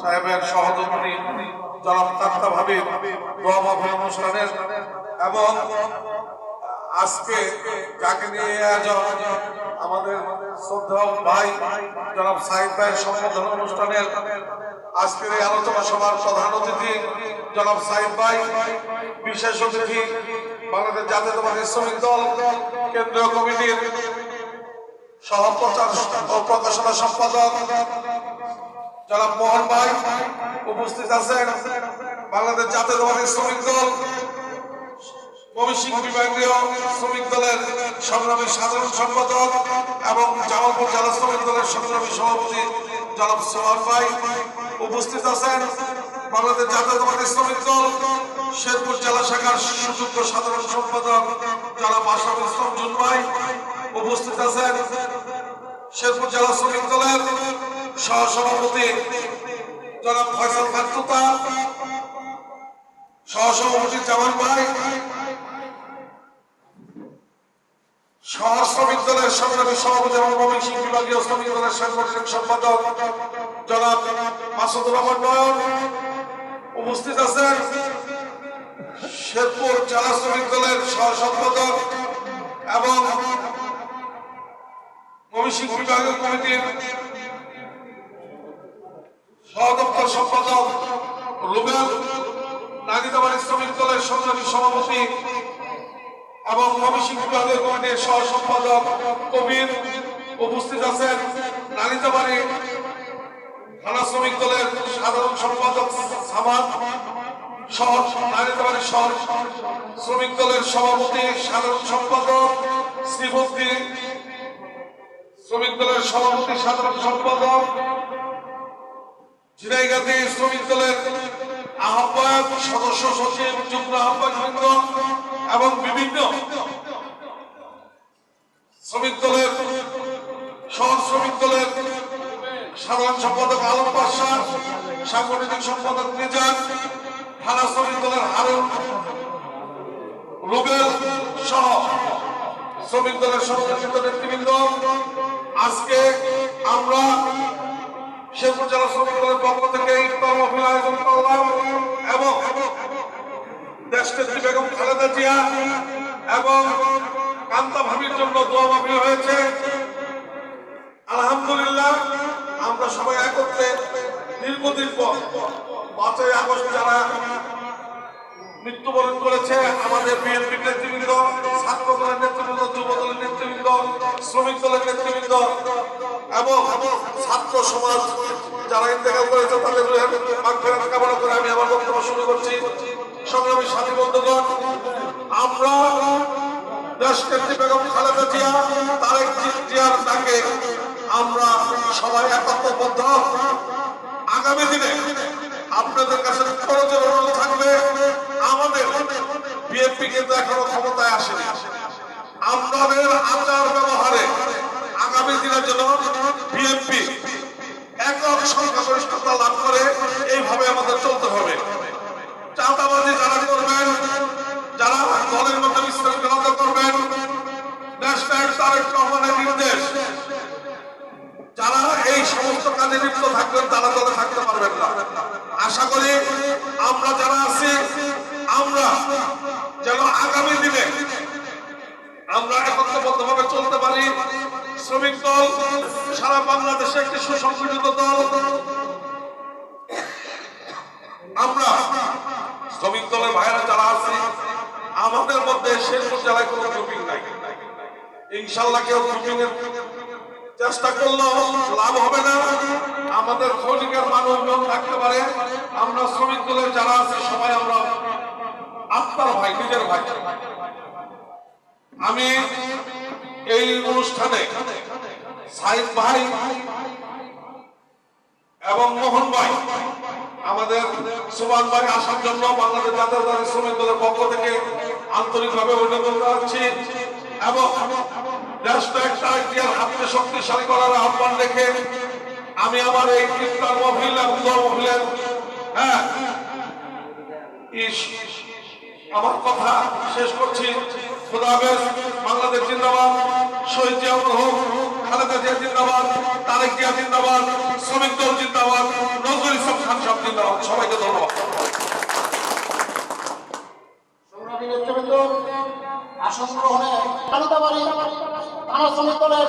সাহেবের সহধর্মী জনাব তাত্তা ভাবি অনুষ্ঠানের এবং আজকে যাকে নিয়ে আয়োজন, আমাদের শ্রদ্ধা ভাই জনাব সাহিদ ভাইয়ের সম্বোধন অনুষ্ঠানের আজকের এই আলোচনা সভার প্রধান অতিথি জনাব সাহিদ ভাই, বিশেষ অতিথি বাংলাদেশ জাতীয়তাবাদী শ্রমিক দল, কেন্দ্রীয় কমিটির সহপ্রচার ও প্রকাশনা সম্পাদক জনাব মোহন ভাই উপস্থিত আছেন। বাংলাদেশ জাতীয়তাবাদী শ্রমিক দল, ময়মনসিংহ বিভাগীয় শ্রমিক দলের সংগ্রামী সাধারণ সম্পাদক এবং জামালপুর জেলা শ্রমিক দলের সংগ্রামী সভাপতি জনাব সোহান ভাই উপস্থিত আছেন। বাংলাদেশ জাতীয়তাবাদী শ্রমিক দল, শেরপুর জেলা শাখার সাধারণ সম্পাদক জনাব আশরাফ ইসলাম জুন ভাই উপস্থিত আছেন। শেরপুর জেলা শ্রমিক দলের সহসভাপতি জনাব ফয়সাল খাতুতা সহসভাপতি জামান ভাই শ্রমিক দলের সংগ্রামী সভাপতি এবং ময়মনসিংহ বিভাগীয় শ্রমিক দলের সাংগঠনিক সম্পাদক জনাব মাসুদুর রহমান নয়ন উপস্থিত আছেন শেরপুর জেলা শ্রমিক দলের সহ সম্পাদক এবং ময়মনসিংহ বিভাগীয় কমিটির সহদপ্তর সম্পাদক রুবেল নাগিদাবাড়ি শ্রমিক দলের সংগ্রামী সভাপতি এবং ময়মনসিংহ বিভাগীয় কমিটির সহ সম্পাদক কবির উপস্থিত আছেন। নানিতাবাড়ি থানা শ্রমিক দলের সাধারণ সম্পাদক সামাদ শহর নানিতাবাড়ি শহর শ্রমিক দলের সভাপতি সাধারণ সম্পাদক শ্রীভক্তি শ্রমিক দলের সভাপতি সাধারণ সম্পাদক ঝিনাইগাতি শ্রমিক দলের আহ্বায়ক, সদস্য সচিব, যুগ্ম আহ্বায়ক এবং বিভিন্ন শ্রমিক দলের শহর শ্রমিক দলের সাধারণ সম্পাদক আলম পাশা সাংগঠনিক সম্পাদক নিজান থানা শ্রমিক দলের হারুন রুবেল সহ শ্রমিক দলের সংগঠিত নেতৃবৃন্দ। আজকে আমরা শেরপুর জেলা শ্রমিক মাহফিল আয়োজন করলাম এবং দেশনেত্রী বেগম মৃত্যুবরণ করেছে আমাদের বিএনপি নেতৃবৃন্দ ছাত্র দলের নেতৃবৃন্দ যুব দলের নেতৃবৃন্দ, শ্রমিক দলের নেতৃবৃন্দ এবং ছাত্র সমাজ যারা ইন্তেকাল করেছে, তাদের কামনা করে আমি আমার বক্তব্য শুরু করছি। সংগ্রামী সাথী বন্ধুগণ, আমরা আগামী দিনে আপনাদের কাছে খরচের আমাদের বিএনপি কিন্তু এখনও ক্ষমতায় আসেনি। আমাদের আচার ব্যবহারে আগামী দিনের জন্য বিএনপি একক সংখ্যাগরিষ্ঠতা লাভ করে এইভাবে আমাদের চলতে হবে। চাঁদাবাজি যারা করবেন, যারা দলের মধ্যে বিশৃঙ্খলতা করবেন, ন্যাশনাল তারেক রহমানের নির্দেশ, যারা এই সমস্ত কাজে লিপ্ত থাকবেন, তারা দলে থাকতে পারবেন না। আশা করি আমরা যারা আছি, আমরা যেন আগামী দিনে আমরা একত্রবদ্ধভাবে চলতে পারি। শ্রমিক দল, সারা বাংলাদেশে একটি সুসংগঠিত দল। আমরা শ্রমিক দলের ভাইয়েরা যারা আছে, আমাদের মধ্যে শেরপুর জেলায় কোনো গ্রুপিং নাই। ইনশাল্লাহ কেউ গ্রুপিং এর চেষ্টা করলেও লাভ হবে না। আমাদের ক্ষণিকের মানুষজন থাকতে পারে। আমরা শ্রমিক দলের যারা আছে, সবাই আমরা আত্মার ভাই, নিজের ভাই। আমি এই অনুষ্ঠানে সাইদ ভাই এবং মোহন ভাই আমাদের সুমান ভাই আসার জন্য বাংলাদেশ জাতীয়তাবাদী শ্রমিক দলের পক্ষ থেকে আন্তরিকভাবে অভিনন্দন জানাচ্ছি এবং দেশটা একটা ইতিহাস হাতে শক্তিশালী করার আহ্বান রেখে আমি আমার এই কীর্তন মহিলা উদ্ধার মহিলের হ্যাঁ আমার কথা শেষ করছি। খোদা হাফেজ, বাংলাদেশ জিন্দাবাদ। শহীদ জিয়াউল হক, খালেদা জিয়া জিন্দাবাদ, তারেক জিয়া জিন্দাবাদ, শ্রমিক দল জিন্দাবাদ, নজরুল ইসলাম খান সাহেব জিন্দাবাদ। সবাইকে ধন্যবাদ। আসন গ্রহণে খালেদা থানা শ্রমিক দলের